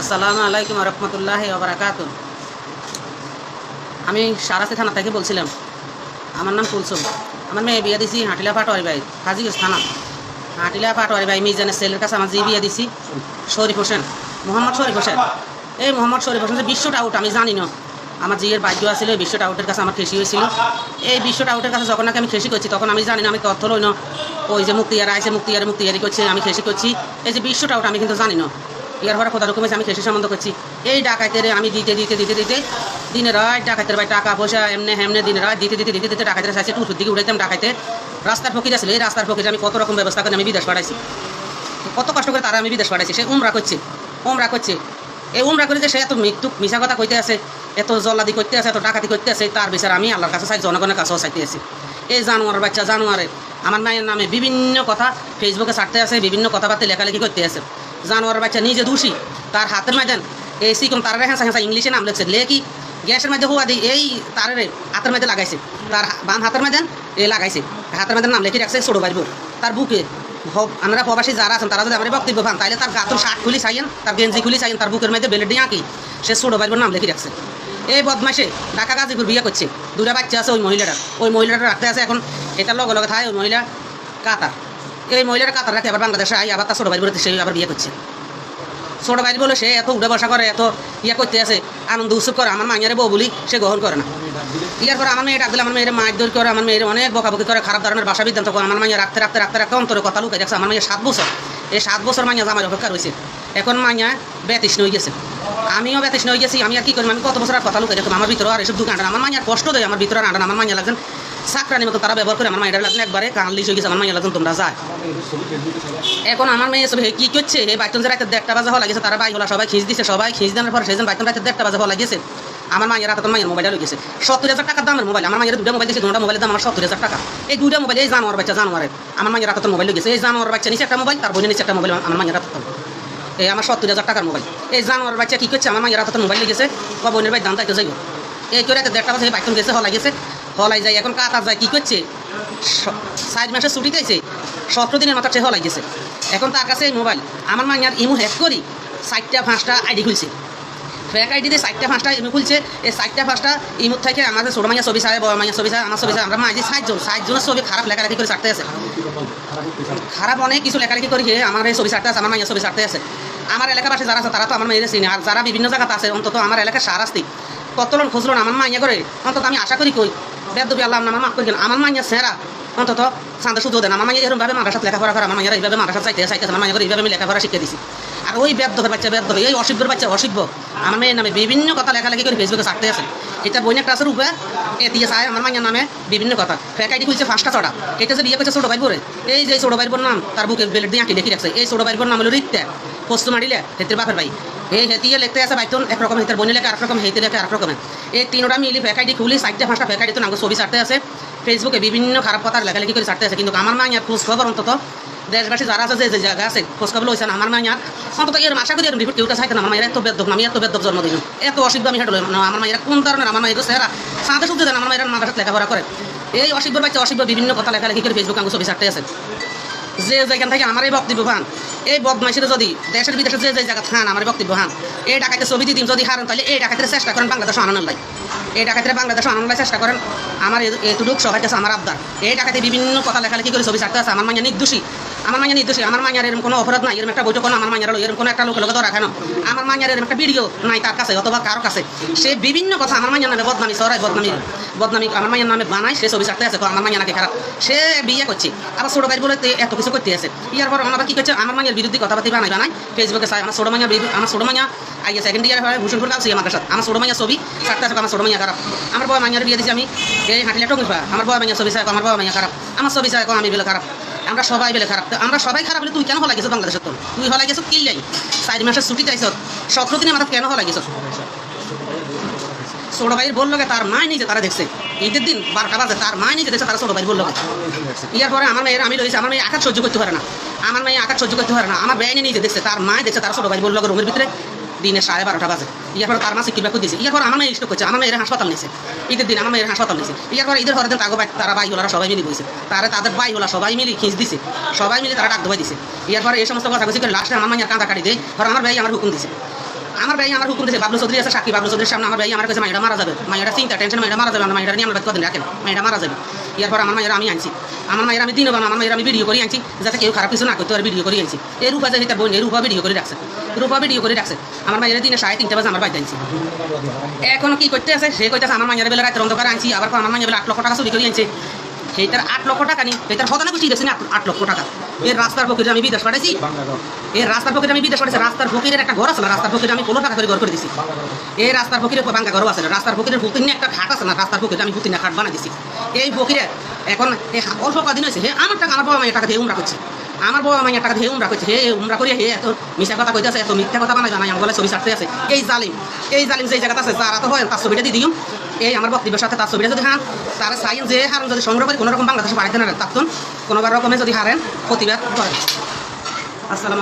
আসসালামু আলাইকুম রহমতুল্লাহ ওবরাকাত আমি সারাসি থানা থেকে বলছিলাম। আমার নাম কুলসুম। আমার মেয়ে বিয়ে দিছি হাটিলা পাটোয়ারি ভাই হাজিগঞ্জ থানা। হাটিলা পাটোয়ারি ভাই মিজানের ছেলের কাছে আমার যে বিয়ে দিছি। শরীফ হোসেন, মোহাম্মদ শরীফ হোসেন। এই মোহাম্মদ শরীফ হোসেন বিশ্বটা আউট আমি জানি না। আমার জিয়ের বাদ্য আছিল ওই বিশ্বটা আউটের কাছে আমার খেসি হয়েছিল। এই বিশ্বটা আউটের কাছে যখন নাকি আমি খেসি করছি, তখন আমি জানি না, আমি তথ্য লই ওই যে মুক্তিয়ার আইসে মুক্তিয়ারে মুক্তিয়ারি করছে, আমি খেসি করছি। এই যে বিশ্বটা আউট আমি কিন্তু জানি না। ইয়ার পরে রকমের আমি খেসি সম্বন্ধ করছি। এই ডাকাতের আমি দিতে দিতে দিতে দিতে দিনের রাত ডাকাতের ভাই টাকা পয়সা এমনি হেমনে দিনের রাত দিতে দিতে দিতে দিতে ডাকাতের সাইছে টুসুর দিকে উঠাইতাম ডাকাইতে। রাস্তার ফকির আসলে এই রাস্তার ফকির, আমি কত রকম ব্যবস্থা করে আমি বিদেশ পাঠাইছি। কত কষ্ট করে তারা আমি বিদেশ পাঠাইছি, সে উমরা করছে উমরা করছে। এই উমরা করে যে সে এত মৃত্যু মিশা কথা কইতে আছে, এত জল্লাদি করতে আছে, এত ডাকাতি করতে আছে, তার বিচার আমি আল্লাহর কাছে চাই, জনগণের কাছেও চাইতে আছি। এই জানোয়ারের বাচ্চা, জানোয়ারে, আমার মায়ের নামে বিভিন্ন কথা ফেসবুকে ছাড়তে আছে, বিভিন্ন কথাবার্তা লেখালেখি করতে আছে। জানোয়ারের বাচ্চা নিজে দোষী, তার হাতের মাঝান এই সিকম তার হেঁচা হেঁচা ইংলিশে নাম লিখছে। লেখি গ্যাসের মধ্যে হুয়া দিই এই তারে হাতের মধ্যে লাগাইছে। তার বাম হাতের মাঝান এ লাগাইছে। হাতের মধ্যে নাম লেখি রাখছে ছোটো বাড়িব তার বুকে আমরা প্রবাসী যারা আছেন, তারা যদি আমার বক্তব্য পান তাহলে তার গাতুর শার্ট খুলি চাইয়েন তার গেঞ্জি খুলি চাইয়েন তার বুকের মধ্যে দিয়ে আঁকি। সে ছোটো বাড়ির নাম লিখে রাখছে। এই বদমাসে ঢাকা গাজীপুর বিয়ে করছে। দুটা বাচ্চা আছে ওই মহিলাটার। ওই মহিলাটা রাখতে আছে এখন এটার লগে লগে থাকে ওই মহিলা কাতার। এই মহিলার কাতার রাখে, আবার বাংলাদেশে আই আবার তার ছোটো বাড়ি বলতে সে আবার বিয়ে করছে। ছোটো ভাই বলে সে এত উঠে বসা করে, এত ইয়ে করতে আছে, আনন্দ উৎসব করে, আমার মাইয়ারে বউ বলি সে গ্রহণ করে না। ইয়ার পরে আমার মেয়ে আমার মেয়ের মাছ দৌড় করে, আমার মেয়ের অনেক বকাবকি করে, খারাপ ধরনের বাসা বিদ্যান্ত করে, আমার মাইয়া রাখতে রাখতে রাখতে রাখতে অন্তরে কথা লুকাই দেখছে, আমার মাইয়া সাত বছর। এই সাত বছর মাইয়া জামাই অপেক্ষা রয়েছে। এখন মাইয়া বেতৃষ্ণ হয়ে গেছে। আমিও বেতৃষ্ণ হয়ে গেছি, আমি আর কি করি আমি কত বছর আর কথা লুকাই দেখলাম আমার ভিতরে আর এসব দোকানটা আমার মাইয়ার কষ্ট দেয়, আমার ভিতরে আনটা আমার মাইয়া লাগছেন চাকরানি মতো তারা ব্যবহার করে আমার মাইয়ার লাগছেন একবারে কানলিশ হয়ে গেছে, আমার মাইয়া লাগছেন তোমরা যায়। এখন আমার মেয়ে সব কি করছে? হে বাইতন রাতে দেড়টা বাজে হওয়া লাগেছে, তারা বাই হলা, সবাই খিঁচ দিছে, সবাই খিঁচ দেওয়ার পর সেজন বাইতন রাতে দেড়টা বাজে হওয়া লাগেছে। আমার মায়ের রাতে মায়ের মোবাইলটা লেগেছে। সত্তর হাজার টাকার দামের মোবাইল আমার মায়ের দুটা মোবাইল দিয়েছে দুটা মোবাইলের দাম আমার সত্তর হাজার টাকা। এই দুইটা মোবাইল এই জানোয়ার বাচ্চা জানোয়ারের, আমার মায়ের রাতে মোবাইল লেগেছে। এই জানোয়ার বাচ্চা নিচে একটা মোবাইল তার বোনের নিচে একটা মোবাইল আমার মায়ের রাতে এই আমার সত্তর হাজার টাকার মোবাইল এই জানোয়ার বাচ্চা কি করছে? আমার মায়ের রাতে মোবাইল লেগেছে। বা বোনের ভাই দাম তাইতে যাইব এই করে রাতে দেড়টা বাজে বাইতন গেছে হলাই গেছে হলাই যায়, এখন কাতার যায়, কি করছে? সাইড মাসে ছুটি দিয়েছে সতেরো দিনের মাথা ট্রে হলাই গেছে। এখন তার কাছে মোবাইল আমার মাইয়ার ইমু হ্যাক করি, চারটা পাঁচটা আইডি খুলছে। ফেক আইডিতে চারটা পাঁচটা ইমু খুলছে, এই চারটা পাঁচটা ইমুর থেকে আমাদের ছোটো মাইয়া ছবি চায় বড় মাইয়া ছবি চায় আমার ছবি চায় আমরা মাঝে সাতজন, সাতজনের ছবি খারাপ লেখালেখি করে ছাড়তে আছে। খারাপ অনেক কিছু লেখালেখি করি আমার এই ছবি ছাড়তে আছে, আমার মাইয়া ছবি ছাড়তে আছে। আমার এলাকার এলাকাবাসী যারা আছে, তারা তো আমার মেয়েদের চিনে, আর যারা বিভিন্ন জায়গাতে আছে, অন্তত আমার এলাকার সারাস্তি কতজন খুঁজলো না, আমার মাইয়া করে, অন্তত আমি আশা করি কই বেদবি আল্লাহ আমার মাফ করি আমার মাইয়া সেরা। অন্তত সান্দা সুযোগ দেন আমার মাইয়া এরকমভাবে মাদ্রাসাত লেখাপড়া করে, আমার মাইয়ারা এইভাবে মাদ্রাসাত চাইতে চাইতেছে আমার মাইয়া এইভাবে আমি লেখাপড়া শিখে দিছি। আর ওই বেদবের বাচ্চা বেদব এই অসিব্যর বাচ্চা অসিব্য আমার মেয়ের নামে বিভিন্ন কথা লেখালেখি করে ফেসবুকে ছাড়তে আছে। এটা বইনের ক্লাসের উপরে এ দিয়ে চায়, আমার মাইয়ার নামে বিভিন্ন কথা। ফেক আইডি খুলছে ফাঁসটা চড়া এটা যে বিয়ে করছে ছোটো ভাইবোরে এই যে ছোটো ভাইবোর নাম, তার বুকে বেলেট দিয়ে আঁকি লিখে রাখছে। এই ছোটো ভাইবোর নাম হলো রিত্যা পোস্ট মারিলে হেতের বাপের ভাই। এই হেতিয়ে লিখতে আছে বাইতন একরকম হেতের বনি লেখে আরেক রকম হেতে লেখে আরেক রকমের এই তিনটা মিলি ফেক আইডি খুলি চারটে ফেক আইডি তো নাম ছবি ছাড়তে আছে। ফেসবুকে বিভিন্ন খারাপ কথা লেখালেখি করে ছাড়তে আছে। কিন্তু আমার মাইয়ার খোঁজ খবর অন্তত দেশবাসী যারা আছে যে জায়গা আছে খোঁজ খবর লইছেন আমার মাইয়ার অন্তত এর আশা করি রিপোর্ট কেউ চাইতেন আমার মায়ের এত বেদ্যক আমি এত বেদ্যক জন্ম দিন এত অসিদ্ধ আমি হেঁটে না, আমার মায়ের কোন ধরনের আমার মায়ের চেহারা সাথে শুধু দেন আমার মায়ের মাদ্রাসাত লেখাপড়া করে এই অসিদ্ধ বাচ্চা অসিদ্ধ বিভিন্ন কথা লেখালেখি করে ফেসবুকে আমি ছবি ছাড়তে আছে। যে যেখান থেকে আমার এই বক্তব্য হান এই বদমাইশিতে যদি দেশের বিদেশে যে যে জায়গা থান আমার বক্তব্য হান এই ডাকাতে ছবি দিন যদি হারেন তাহলে এই ডাকাতের চেষ্টা করেন বাংলাদেশ আনন্দ লাই এই ডাকাতের বাংলাদেশ আনন্দ চেষ্টা করেন। আমার এতটুক সবাই কাছে আমার আবদার। এই ডাকাতে বিভিন্ন কথা লেখালেখি করে ছবি ছাড়তে আছে, আমার মানে নির্দোষী। আমার মাইয়া নির্দোষী, আমার মাইয়ার এরকম কোনো অপরাধ নাই এরকম একটা বৈঠক আমার মাইয়ার এরকম কোনো একটা লোক রাখে না আমার মাইয়ার এরকম একটা ভিডিও নাই তার কাছে অথবা কারও কাছে। সে বিভিন্ন কথা আমার মাইয়ার নামে বদনামি, সরাই বদনামি বদনামি আমার মাইয়ার নামে বানায়, সে ছবি ছাড়তে আছে আমার মাইয়া নাকি খারাপ। সে বিয়ে করছে, আবার ছোটো ভাই বলে এত কিছু করতে আছে। ইয়ার পর আমার কি করছে, আমার মাইয়ার বিরুদ্ধে কথা কথাবার্তা বানাই বানাই ফেসবুকে চাই আমার ছোটো মাইয়া আমার ছোটো মাইয়া আইয়া সেকেন্ড ইয়ার হয় ভূষণপুর কাছে আমার সাথে আমার ছোটো মাইয়া ছবি ছাড়তে আছে আমার ছোটো মাইয়া খারাপ। আমার বয় মাইয়ার বিয়ে দিয়েছি আমি, এই হাঁটিলে টঙ্গি আমার বয় মাইয়া ছবি চাই আমার বয় মাইয়া খারাপ। আমার ছবি চাই আমি বেলে খারাপ। আমরা সবাই বেলে খারাপ। আমরা সবাই খারাপ হলে তুই কেন হলা গেছো বাংলাদেশের তোর তুই হলা গেছো কিল্লাই চার মাসের ছুটি চাইছ। সতেরো দিনের মাথা কেন হলা গেছো? ছোট ভাইয়ের বলল তার মায় নিজে তারা দেখছে। ঈদের দিন বারোটা বাজে, তার মায় নিজে দেখছে, তারা ছোট ভাই বলল ইয়ার পরে আমার মেয়ের, আমি রয়েছে আমার মেয়ে আঘাত সহ্য করতে পারে না। আমার মেয়ে আঘাত সহ্য করতে পারে না। আমার বেআইনি নিজে দেখছে, তার মায় দেখছে, তার ছোট ভাই বলল রুমের ভিতরে। দিনে সাড়ে বারোটা বাজে। ইয়ার পর তার মাসে কিবা দিয়েছে ইয়ার পর আমার মেয়ে স্টক করছে। আমার মেয়ের হাসপাতাল নিয়েছে ঈদের দিন আমার মেয়ের হাসপাতাল নিয়েছে ইয়ার পর ঈদের হরদিন দিন তাগো তারা বাই হলারা সবাই মিলে বইছে। তারা তাদের বাই হলা সবাই মিলে খিঁচ দিছে। সবাই মিলে তারা ডাক ধোয়া দিছে। ইয়ার পর এই সমস্ত কথা বলছে লাস্টে আমার মাইয়ার কাঁদা কাটি দেয় আমার ভাই আমার হুকুম দিছে। আমার ভাই আমার হুকুম দিয়েছে বাবলু চৌধুরী আছে, সাক্ষী বাবলু চৌধুরীর সামনে আমার ভাই আমার কাছে মাইটা মারা যাবে। মাইটা চিন্তা টেনশন মাইটা মারা যাবে, আমার মাইটা নিয়ে আমরা কদিন রাখেন মাইটা মারা যাবে। এরপর আমার মায়ের আমি আনছি। আমার মায়ের আমি দিন আমার মায়ের আমি ভিডিও করে আনছি, যাতে কেউ খারাপ কিছু না করতে পারে ভিডিও করে আনছি। এই রূপা যে তার বোন এই রূপা ভিডিও করে রাখছে। রূপা ভিডিও করে রাখছে। আমার মায়ের দিনে সাড়ে তিনটা বাজে আমার বাড়িতে আনছি। এখন কি করতে আছে? সে কইতেছে, আমার মায়ের বেলা রাতের অন্ধকার আনছি, আবার আমার মায়ের বেলা আট লক্ষ টাকা চুরি করে আনছে। সেইটার আট লক্ষ টাকা নি। সেইটার হতানা কুচি দিয়েছে না আট- লক্ষ টাকা। এর রাস্তার পক্ষে আমি বিদেশ পাঠাইছি, এই রাস্তার পক্ষে আমি বিদেশ পাঠাইছি, রাস্তার ফকিরের একটা ঘর আছে রাস্তার পক্ষে আমি ষোলো টাকা করে ঘর করে দিছি। এই রাস্তার ফকিরের বাঙ্গা ঘর আছে রাস্তার ফকিরের ভুতিন একটা খাট আছে না, রাস্তার ফকিরে আমি ভুতিন খাট বানাই দিছি এই ফকিরে এখন অল্প কদিন হয়েছে, হে আমার টাকা আমার বাবা মায়ের টাকা দিয়ে উমরা করছে। আমার বাবা মায়ের টাকা দিয়ে উমরা করছে, হে উমরা করিয়া হে এত মিশা কথা কইতে আছে এত মিথ্যা কথা বানাই জানাই আমার গলায় ছবি ছাড়তে আছে। এই জালিম এই জালিম যে জায়গাতে আছে, যারা তো হয় তার ছবিটা দিয়ে দিও এই আমার বক্তব্যের সাথে তার ছবিটা যদি হান তার সাইন যে হারেন যদি সংগ্রহ করে কোনোরকম বাংলাদেশে পাঠাইতে না তার কোনোবার রকমে যদি হারেন, প্রতিবাদ করেন আসসালাম